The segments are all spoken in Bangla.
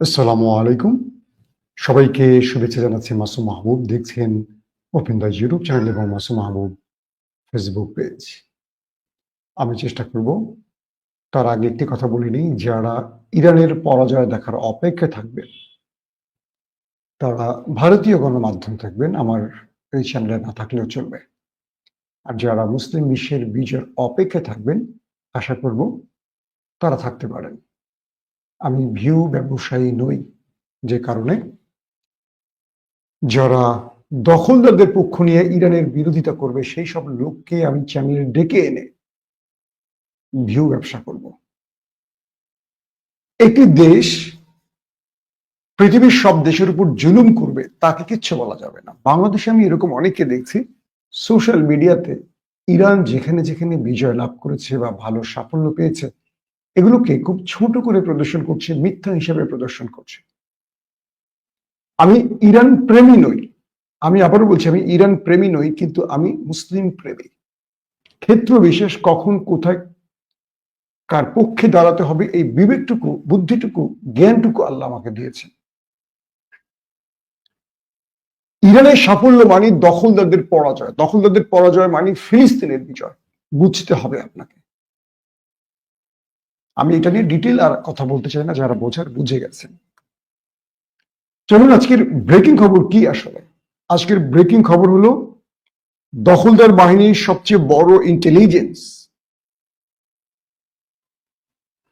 আসসালামু আলাইকুম। সবাইকে শুভেচ্ছা জানাচ্ছি মাসুম মাহবুব দেখছেন ওপেন দ্য ইউটিউব চ্যানেল এবং মাসুম মাহবুব ফেসবুক পেজ। আমি চেষ্টা করব, তার আগে একটি কথা বলে নিই, যারা ইরানের পরাজয় দেখার অপেক্ষায় থাকবেন, তারা ভারতীয় গণমাধ্যম থাকবেন, আমার এই চ্যানেলে না থাকলেও চলবে। আর যারা মুসলিম বিশ্বের বিজয়ের অপেক্ষায় থাকবেন, আশা করব তারা থাকতে পারেন। আমি ভিউ ব্যবসায়ী নই যে কারণে। যারা দখলদারদের পক্ষ নিয়ে ইরানের বিরোধিতা করবে, সেই সব লোককে আমি চ্যানেলে ডেকে এনে ভিউ ব্যবসা করব। একটি দেশ পৃথিবীর সব দেশের উপর জুলুম করবে, তাকে কিচ্ছু বলা যাবে না। বাংলাদেশে আমি এরকম অনেককে দেখছি, সোশ্যাল মিডিয়াতে ইরান যেখানে যেখানে বিজয় লাভ করেছে বা ভালো সাফল্য পেয়েছে এগুলোকে খুব ছোট করে প্রদর্শন করছে, মিথ্যা হিসেবে প্রদর্শন করছে। আমি ইরান প্রেমী নই। আমি আবারও বলছি, আমি ইরান প্রেমী নই, কিন্তু আমি মুসলিম প্রেমী। ক্ষেত্র বিশেষ কখন, কোথায়, কার পক্ষে দাঁড়াতে হবে, এই বিবেকটুকু, বুদ্ধিটুকু, জ্ঞানটুকু আল্লাহ আমাকে দিয়েছেন। ইরানের সাফল্য মানে দখলদারদের পরাজয়। দখলদারদের পরাজয় মানে ফিলিস্তিনের বিজয়। বুঝতে হবে আপনাকে। আমি এটা নিয়ে ডিটেল আর কথা বলতে চাই না, যারা বোঝার বুঝে গেছেন। চলুন, আজকের ব্রেকিং খবর কি আসলে? আজকের ব্রেকিং খবর হলো, দখলদার বাহিনীর সবচেয়ে বড় ইন্টেলিজেন্স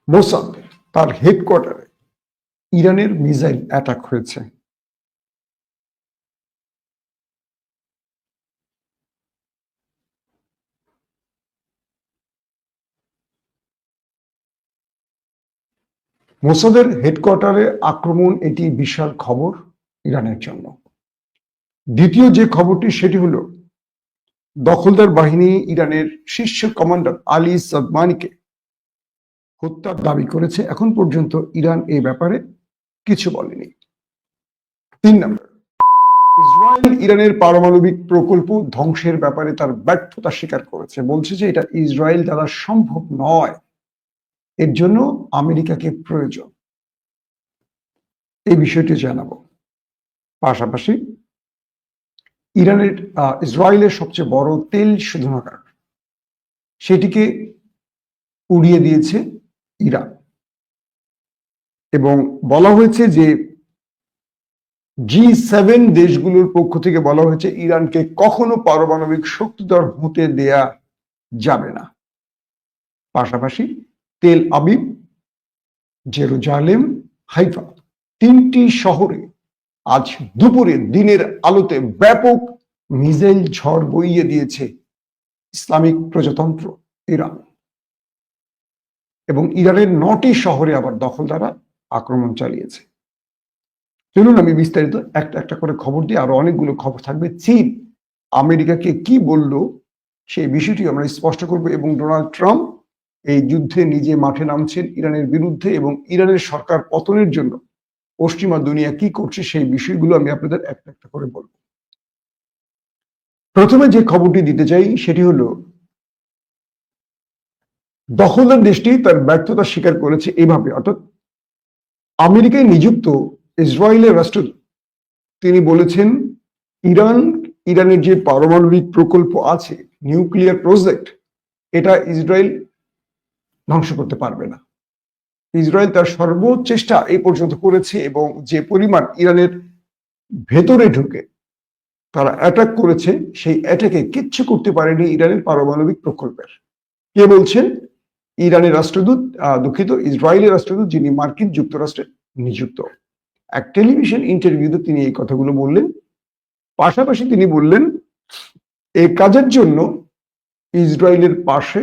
মোসাদ তার হেডকোয়ার্টারে ইরানের মিসাইল অ্যাটাক হয়েছে। মোসাদের হেডকোয়ার্টারে আক্রমণ এটি বিশাল খবর ইরানের জন্য। দ্বিতীয় যে খবরটি, সেটি হলো, দখলদার বাহিনী ইরানের শীর্ষ কমান্ডার আলী সাদমানিকে হত্যার দাবি করেছে। এখন পর্যন্ত ইরান এই ব্যাপারে কিছু বলেনি। তিন নম্বর, ইসরায়েল ইরানের পারমাণবিক প্রকল্প ধ্বংসের ব্যাপারে তার ব্যর্থতা স্বীকার করেছে। বলছে যে এটা ইসরায়েল দ্বারা সম্ভব নয়। এর জন্য আমেরিকাকে প্রয়োজন। এই বিষয়টি জানাব। পাশাপাশি ইরানের ইসরায়েলের সবচেয়ে বড় তেল শোধনাগার, সেটিকে উড়িয়ে দিয়েছে ইরান। এবং বলা হয়েছে যে জি সেভেন দেশগুলোর পক্ষ থেকে বলা হয়েছে ইরানকে কখনো পারমাণবিক শক্তিধর হতে দেয়া যাবে না। পাশাপাশি তেল আবিব, জেরুজালেম, হাইফা। তিনটি শহরে আজ দুপুরে দিনের আলোতে ব্যাপক মিসাইল ঝড় বইয়ে দিয়েছে ইসলামিক প্রজাতন্ত্র ইরান। এবং ইরানের নটি শহরে আবার দখলদারা আক্রমণ চালিয়েছে। চলুন আমি বিস্তারিত একটা একটা করে খবর দিই আরও অনেকগুলো খবর থাকবে। চীন আমেরিকাকে কি বলল সেই বিষয়টি আমরা স্পষ্ট করব এবং ডোনাল্ড ট্রাম্প এই যুদ্ধে নিজে মাঠে নামছেন ইরানের বিরুদ্ধে এবং ইরানের সরকার পতনের জন্য পশ্চিমা দুনিয়া কি করছে সেই বিষয়গুলো আমি আপনাদের একটা একটা করে বলব। প্রথমে যে খবরটি দিতে চাই সেটি হলো দখলদার দেশটি তার ব্যর্থতা স্বীকার করেছে এভাবে, অর্থাৎ আমেরিকায় নিযুক্ত ইসরায়েলের রাষ্ট্রদূত তিনি বলেছেন, ইরান, ইরানের যে পারমাণবিক প্রকল্প আছে, নিউক্লিয়ার প্রজেক্ট, এটা ইসরায়েল ধ্বংস করতে পারবে না। ইসরায়েল তার সর্বচেষ্টা এই পর্যন্ত করেছে এবং যে পরিমাণ ইরানের ভেতরে ঢুকে তারা অ্যাটাক করেছে, সেই অ্যাটাকে কিচ্ছু করতে পারেনি ইরানের পারমাণবিক প্রকল্পের। কে বলছেন? ইরানের রাষ্ট্রদূত দুঃখিত, ইসরায়েলের রাষ্ট্রদূত যিনি মার্কিন যুক্তরাষ্ট্রে নিযুক্ত। এক টেলিভিশন ইন্টারভিউতে তিনি এই কথাগুলো বললেন। পাশাপাশি তিনি বললেন এই কাজের জন্য ইসরায়েলের পাশে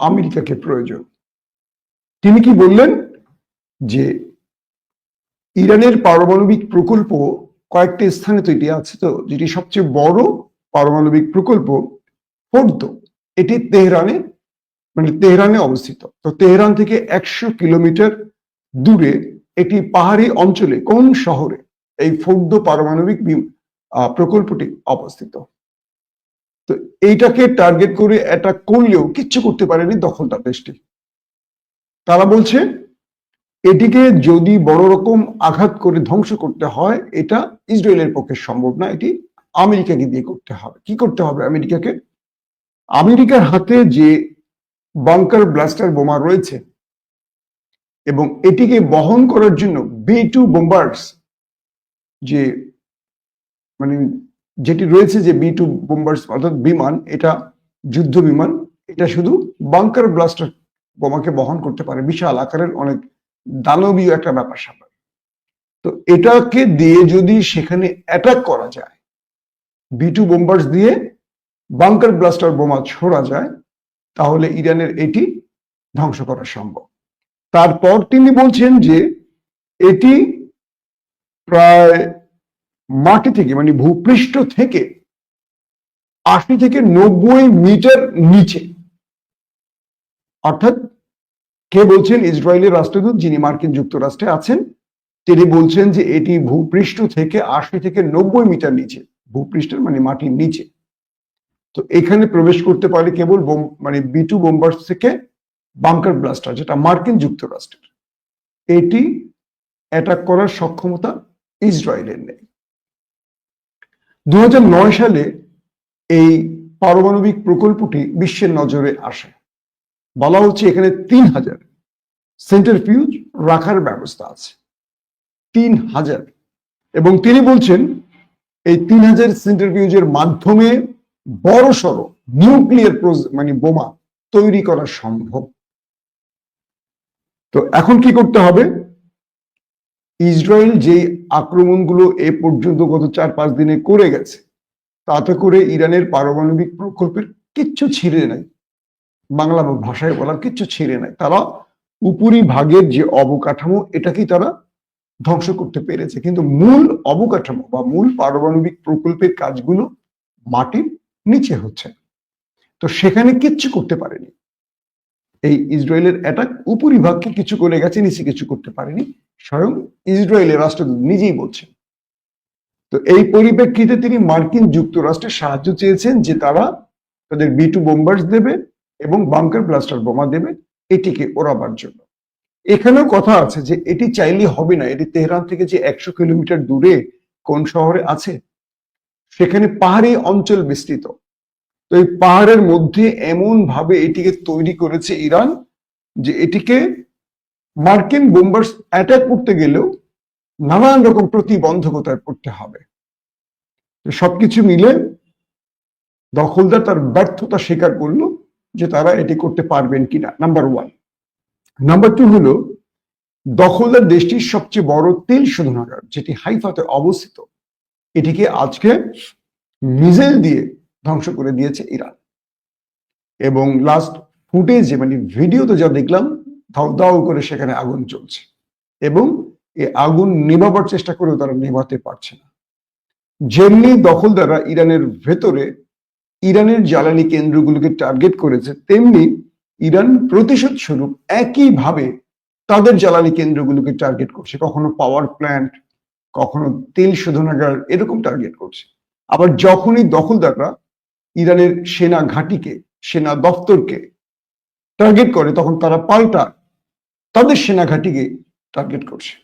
আমেরিকাকে প্রয়োজন। তিনি কি বললেন? যে ইরানের পারমাণবিক প্রকল্প কয়েকটি স্থানে তৈরি আছে তো, যেটি সবচেয়ে বড় পারমাণবিক প্রকল্প, ফোর্দ। এটি তেহরানে মানে তেহরানে অবস্থিত। তো তেহরান থেকে একশো কিলোমিটার দূরে একটি পাহাড়ি অঞ্চলে, কোন শহরে এই ফোর্দ পারমাণবিক প্রকল্পটি অবস্থিত? তো এইটাকে টার্গেট করে অ্যাটাক করলেও কিচ্ছু করতে পারেনি দখলদার দেশটি। তারা বলছে, এটিকে যদি বড় রকম আঘাত করে ধ্বংস করতে হয়, এটা ইসরায়েলের পক্ষে সম্ভব না, এটি আমেরিকাকে দিয়ে করতে হবে। কি করতে হবে আমেরিকাকে? আমেরিকার হাতে যে বাংকার ব্লাস্টার বোমা রয়েছে এবং এটিকে বহন করার জন্য বি টু বোম্বার্স যে মানে যেটি রয়েছে যে বি টু বোম্বার্স অর্থাৎ বিমান, এটা যুদ্ধ বিমান, এটা শুধু বাংকার ব্লাস্টার বোমাকে বহন করতে পারে। বিশাল আকারের অনেক দানবীয় একটা ব্যাপার স্যাপার। তো এটাকে দিয়ে যদি সেখানে অ্যাটাক করা যায় বি টু বোম্বার্স দিয়ে বাংকার ব্লাস্টার বোমা ছোড়া যায়, তাহলে ইরানের এটি ধ্বংস করা সম্ভব। তারপর তিনি বলছেন যে এটি প্রায় মাটি থেকে মানে ভূপৃষ্ঠ থেকে আশি থেকে নব্বই মিটার নিচে, অর্থাৎ কে বলছেন? ইসরায়েলের রাষ্ট্রদূত যিনি মার্কিন যুক্তরাষ্ট্রে আছেন, তিনি বলছেন যে এটি ভূপৃষ্ঠ থেকে আশি থেকে নব্বই মিটার নিচে। ভূপৃষ্ঠের মানে মাটির নিচে। তো এখানে প্রবেশ করতে পারে কেবল মানে বি টু বোম্বার্স থেকে বাংকার ব্লাস্টার, যেটা মার্কিন যুক্তরাষ্ট্রের। এটি অ্যাটাক করার সক্ষমতা ইসরায়েলের নেই। দু হাজার নয় সালে এই পারমাণবিক প্রকল্পটি বিশ্বের নজরে আসে। বলা হচ্ছে এখানে তিন হাজার। সেন্টারফিউজ রাখার ব্যবস্থা আছে। তিন হাজার। এবং তিনি বলছেন, এই তিন হাজার সেন্টারফিউজের মাধ্যমে বড় সড়ো নিউক্লিয়ার মানে বোমা তৈরি করা সম্ভব। তো এখন কি করতে হবে? ইসরায়েল যে আক্রমণগুলো এ পর্যন্ত গত চার পাঁচ দিনে করে গেছে, তাতে করে ইরানের পারমাণবিক প্রকল্পের কিচ্ছু ছিঁড়ে নাই। বাংলা ভাষায় বলার কিচ্ছু ছিঁড়ে নাই। তারা উপরি ভাগের যে অবকাঠামো, এটাকেই তারা ধ্বংস করতে পেরেছে। কিন্তু মূল অবকাঠামো বা মূল পারমাণবিক প্রকল্পের কাজগুলো মাটির নিচে হচ্ছে। তো সেখানে কিচ্ছু করতে পারেনি। এই ইসরায়েলের অ্যাটাক উপরিভাগকে কিছু করে গেছে, নিচে কিছু করতে পারেনি। স্বয়ং ইসরায়েলের রাষ্ট্রদূত নিজেই বলছেন। তো এই পরিপ্রেক্ষিতে তিনি মার্কিন যুক্তরাষ্ট্রের সাহায্য চেয়েছেন যে তারা তাদের বি টু বোম্বার্স দেবে এবং বাংকার ব্লাস্টার বোমা দেবে এটিকে ওড়াবার জন্য। এখানেও কথা আছে যে এটি চাইলে হবে না। এটি তেহরান থেকে যে একশো কিলোমিটার দূরে কোন শহরে আছে? সেখানে পাহাড়ি অঞ্চল বিস্তৃত। তো এই পাহাড়ের মধ্যে এমন ভাবে এটিকে তৈরি করেছে ইরান যে এটিকে মার্কিন বোম্বার্স অ্যাটাক করতে গেলেও নানান রকম প্রতিবন্ধকতায় পড়তে হবে। সবকিছু মিলে দখলদার তার ব্যর্থতা স্বীকার করল। যে তারা এটি করতে পারবেন কিনা নাম্বার ওয়ান নাম্বার টু হলো, দখলদার দেশটির সবচেয়ে বড় তেল শোধনাগার, যেটি হাইফাতে অবস্থিত, এটিকে আজকে মিজেল দিয়ে ধ্বংস করে দিয়েছে ইরান। এবং লাস্ট ফুটেজে মানে ভিডিওতে যা দেখলাম দাও দাও করে সেখানে আগুন চলছে এবং এ আগুন নেভাবার চেষ্টা করেও তারা নেভাতে পারছে না। যেমনি দখলদাররা ইরানের ভেতরে ইরানের জ্বালানি কেন্দ্রগুলোকে টার্গেট করেছে, তেমনি ইরান প্রতিশোধ স্বরূপ একইভাবে তাদের জ্বালানি কেন্দ্রগুলোকে টার্গেট করছে। কখনো পাওয়ার প্ল্যান্ট কখনো তেল শোধনাগার এরকম টার্গেট করছে। আবার যখনই দখলদাররা ইরানের সেনা ঘাঁটিকে, সেনা দপ্তরকে টার্গেট করে, তখন তারা পাল্টা তাদের সেনা ঘাঁটিকে টার্গেট করছে।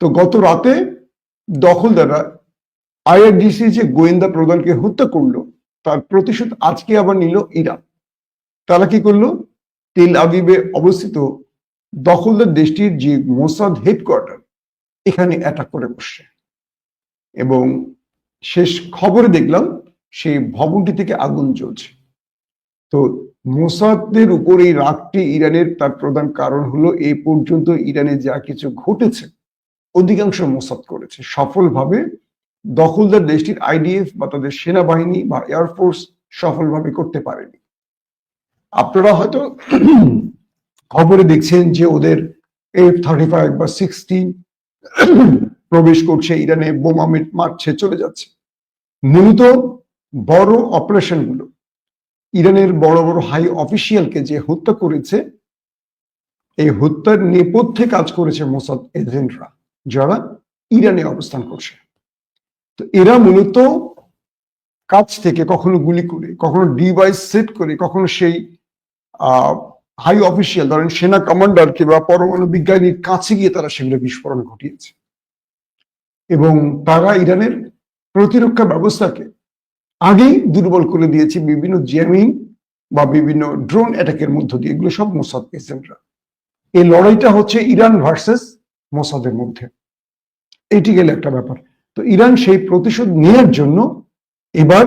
তো গত রাতে দখলদাররা আইআরডিসি যে গোয়েন্দা প্রধানকে হত্যা করল তার প্রতিশোধ আজকে আবার নিল ইরান। তারা কি করল? তেল আবিবে অবস্থিত দখলদার দেশটির যে মোসাদ হেডকোয়ার্টার, এখানে অ্যাটাক করে বসছে। এবং শেষ খবরে দেখলাম সেই ভবনটি থেকে আগুন জ্বলছে। তো মোসাদের উপর এই রাগটি ইরানের তার প্রধান কারণ হলো এই পর্যন্ত ইরানে যা কিছু ঘটেছে, অধিকাংশ মোসাদ করেছে। সফলভাবে দখলদার দেশটির আইডিএফ বা তাদের সেনাবাহিনী বা এয়ারফোর্স সফলভাবে করতে পারেনি। আপনারা হয়তো খবরে দেখছেন যে ওদের এফ থার্টি ফাইভ বা সিক্সটি প্রবেশ করছে, ইরানে বোমা মারছে, চলে যাচ্ছে। মূলত বড় অপারেশনগুলো ইরানের বড় বড় হাই অফিসিয়ালকে যে হত্যা করেছে, এই হত্যার নেপথ্যে কাজ করেছে মোসাদ এজেন্টরা, যারা ইরানে অবস্থান করছে। তো এরা মূলত কাছ থেকে কখনো গুলি করে, কখনো ডিভাইস সেট করে, কখনো সেই হাই অফিসিয়াল ধরেন সেনা কমান্ডার কিংবা পরমাণু বিজ্ঞানীর কাছে গিয়ে তারা সেগুলো বিস্ফোরণ ঘটিয়েছে। এবং তারা ইরানের প্রতিরক্ষা ব্যবস্থাকে আগেই দুর্বল করে দিয়েছে, বিভিন্ন জ্যামিং বা বিভিন্ন ড্রোন অ্যাটাকের মধ্য দিয়ে, এগুলো সব মোসাদ এজেন্টরা এই লড়াইটা হচ্ছে ইরান ভার্সেস মোসাদের মধ্যে। এটি গেলে একটা ব্যাপার। তো ইরান সেই প্রতিশোধ নেওয়ার জন্য এবার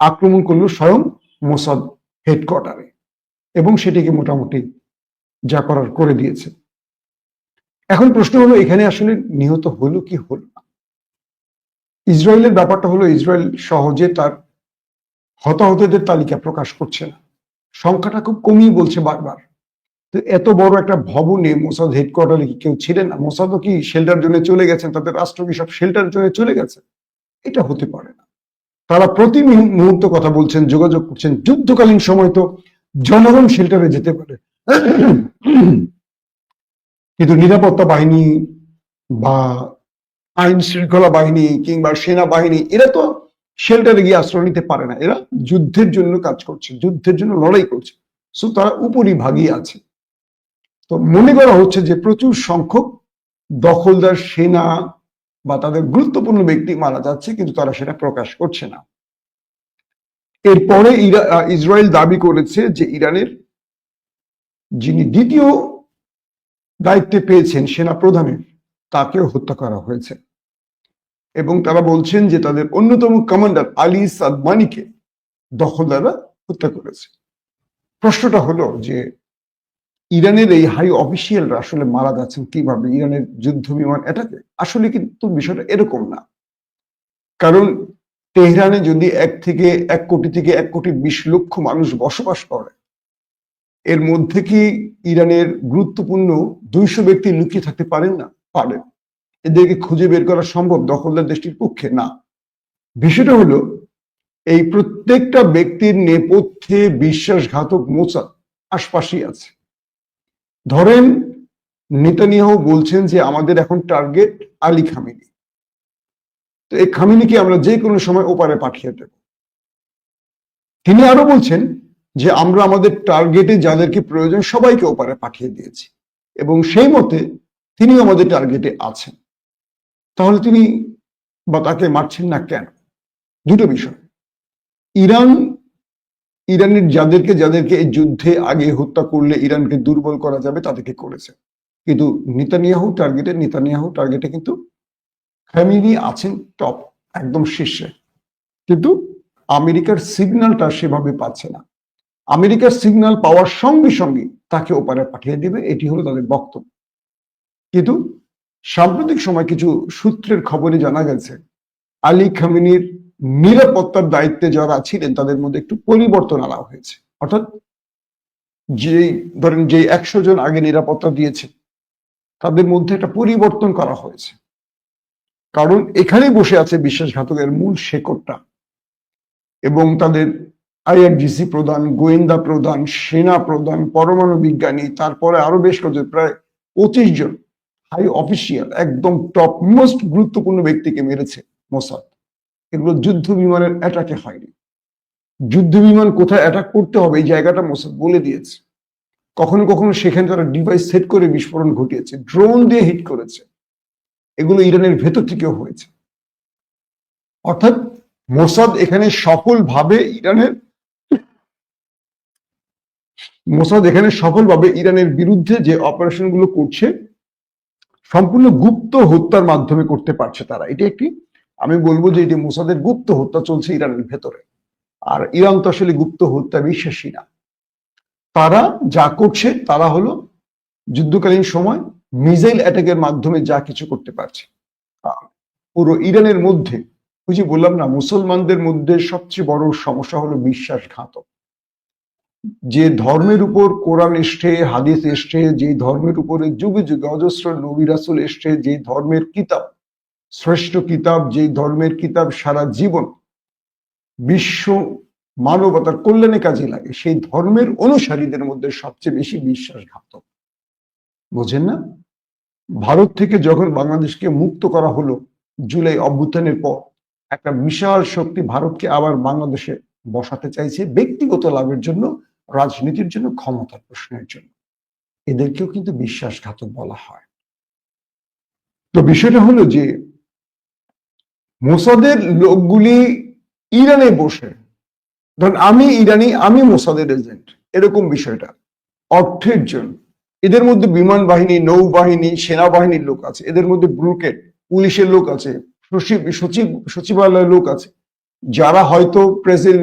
আক্রমণ করল স্বয়ং মোসাদ হেডকোয়ার্টারে এবং সেটিকে মোটামুটি যা করার করে দিয়েছে। এখন প্রশ্ন হলো, এখানে আসলে নিহত হলো কি হলো না? ইসরায়েলের ব্যাপারটা হলো, ইসরায়েল সহজে তার হতাহতদের তালিকা প্রকাশ করছে না। সংখ্যাটা খুব কমিয়ে বলছে বারবার। তো এত বড় একটা ভবনে মোসাদ হেডকোয়ার্টারে কি কেউ ছিলেন না? মোসাদও কি শেল্টার জন্য চলে গেছেন? তাদের রাষ্ট্র কি সব শেল্টার জন্য চলে গেছে? এটা হতে পারে না। তারা প্রতি মুহূর্ত কথা বলছেন, যোগাযোগ করছেন। যুদ্ধকালীন সময় তো জনগণ শেল্টারে যেতে পারে। কিন্তু নিরাপত্তা বাহিনী বা আইন শৃঙ্খলা বাহিনী কিংবা সেনাবাহিনী, এরা তো শেল্টারে গিয়ে আশ্রয় নিতে পারে না। এরা যুদ্ধের জন্য কাজ করছে, যুদ্ধের জন্য লড়াই করছে। সো তারা উপরিভাগই আছে। তো মনে করা হচ্ছে যে প্রচুর সংখ্যক দখলদার সেনা বা তাদের গুরুত্বপূর্ণ ব্যক্তি মারা যাচ্ছে, কিন্তু তারা সেটা প্রকাশ করছে না। এরপরে ইসরায়েল দাবি করেছে যে ইরানের যিনি দ্বিতীয় দায়িত্বে পেয়েছেন সেনা প্রধানের, তাকেও হত্যা করা হয়েছে। এবং তারা বলছেন যে তাদের অন্যতম কমান্ডার আলী সাদমানিকে দখলদাররা হত্যা করেছে। প্রশ্নটা হলো যে ইরানের এই হাই অফিসিয়ালরা আসলে মারা যাচ্ছেন কীভাবে? ইরানের যুদ্ধ বিমান এটাকে আসলে কিন্তু বিষয়টা এরকম না। কারণ তেহরানে যদি এক থেকে এক কোটি থেকে এক কোটি বিশ লক্ষ মানুষ বসবাস করে, এর মধ্যে কি ইরানের গুরুত্বপূর্ণ দুইশো ব্যক্তি লুকিয়ে থাকতে পারেন না? পারেন এদেরকে খুঁজে বের করা সম্ভব দখলদার দেশটির পক্ষে? না। বিষয়টা হলো, এই প্রত্যেকটা ব্যক্তির নেপথ্যে বিশ্বাসঘাতক মোচা আশপাশেই আছে। ধরেন নেতানিয়াহু বলছেন যে আমাদের এখন টার্গেট আলী খামিনি। তো এই খামিনিকে আমরা যে কোনো সময় ওপারে পাঠিয়ে দেব। তিনি আরও বলছেন যে আমরা আমাদের টার্গেটে যাদেরকে প্রয়োজন সবাইকে ওপারে পাঠিয়ে দিয়েছি এবং সেই মতে তিনি আমাদের টার্গেটে আছেন। তাহলে তিনি বা তাকে মারছেন না কেন? দুটো বিষয়। ইরান ইরানের যাদেরকে যাদেরকে এই যুদ্ধে আগে হত্যা করলে ইরানকে দুর্বল করা যাবে, তাদেরকে করেছে। কিন্তু নেতানিয়াহু টার্গেটে নেতানিয়াহু টার্গেটে কিন্তু খামিনি আছেন টপ একদম শীর্ষে। কিন্তু আমেরিকার সিগন্যালটা সেভাবে পাচ্ছে না। আমেরিকার সিগন্যাল পাওয়ার সঙ্গে সঙ্গে তাকে ওপারে পাঠিয়ে দেবে, এটি হলো তাদের বক্তব্য। কিন্তু সাম্প্রতিক সময় কিছু সূত্রের খবরে জানা গেছে, আলী খামিনির নিরাপত্তার দায়িত্বে যারা ছিলেন, তাদের মধ্যে একটু পরিবর্তন আনা হয়েছে। অর্থাৎ যে ধরেন যে একশো জন আগে নিরাপত্তা দিয়েছে, তাদের মধ্যে একটা পরিবর্তন করা হয়েছে। কারণ এখানে বসে আছে বিশ্বাসঘাতকের মূল শেকড়টা। এবং তাদের আইআরজিসি প্রধান, গোয়েন্দা প্রধান, সেনা প্রধান, পরমাণু বিজ্ঞানী, তারপরে আরও বেশ কয়েকজন প্রায় পঁচিশ জন, হাই অফিসিয়াল, একদম টপ মোস্ট গুরুত্বপূর্ণ ব্যক্তিকে মেরেছে মোসাদ। এগুলো যুদ্ধ বিমানের অ্যাটাকে হয়নি। যুদ্ধ বিমান কোথায় অ্যাটাক করতে হবে এই জায়গাটা মোসাদ বলে দিয়েছে। কখনো কখনো সেখানে তারা ডিভাইস সেট করে বিস্ফোরণ ঘটিয়েছে ড্রোন দিয়ে হিট করেছে। এগুলো ইরানের ভেতর থেকেও হয়েছে। অর্থাৎ মোসাদ এখানে সফলভাবে ইরানের মোসাদ এখানে সফলভাবে ইরানের বিরুদ্ধে যে অপারেশনগুলো করছে, সম্পূর্ণ গুপ্ত হত্যার মাধ্যমে করতে পারছে তারা। এটি একটি আমি বলব যে এটি মোসাদের গুপ্ত হত্যা চলছে ইরানের ভেতরে। আর ইরান তো আসলে গুপ্ত হত্যা বিশ্বাসী না। তারা যা করছে, তারা হলো যুদ্ধকালীন সময় মিসাইল অ্যাটাকের মাধ্যমে যা কিছু করতে পারছে। পুরো ইরানের মধ্যে যে বললাম না, মুসলমানদের মধ্যে সবচেয়ে বড় সমস্যা হলো বিশ্বাসঘাতক। যে ধর্মের উপর কোরআন এসছে, হাদিস এসছে, যে ধর্মের উপরে যুগে যুগে অজস্র নবী রাসুল এসছে, যে ধর্মের কিতাব শ্রেষ্ঠ কিতাব যে ধর্মের কিতাব সারা জীবন বিশ্ব মানবতার কল্যাণে কাজে লাগে, সেই ধর্মের অনুসারীদের মধ্যে সবচেয়ে বেশি বিশ্বাসঘাতক। বোঝেন না? ভারত থেকে যখন বাংলাদেশকে মুক্ত করা হলো জুলাই অভ্যুত্থানের পর, একটা বিশাল শক্তি ভারতকে আবার বাংলাদেশে বসাতে চাইছে ব্যক্তিগত লাভের জন্য, রাজনীতির জন্য, ক্ষমতার প্রশ্নের জন্য। এদেরকেও কিন্তু বিশ্বাসঘাতক বলা হয়। তো বিষয়টা হলো যে মোসাদের লোকগুলি ইরানে বসে। ধরেন আমি ইরানি, আমি মোসাদের এজেন্ট। এরকম বিষয়টা। অর্থের জন্য। এদের মধ্যে বিমান বাহিনী, নৌবাহিনী, সেনাবাহিনীর লোক আছে। এদের মধ্যে ব্রুকেট, পুলিশের লোক আছে, সচিব সচিব, সচিবালয়ের লোক আছে। যারা হয়তো প্রেসিডেন্ট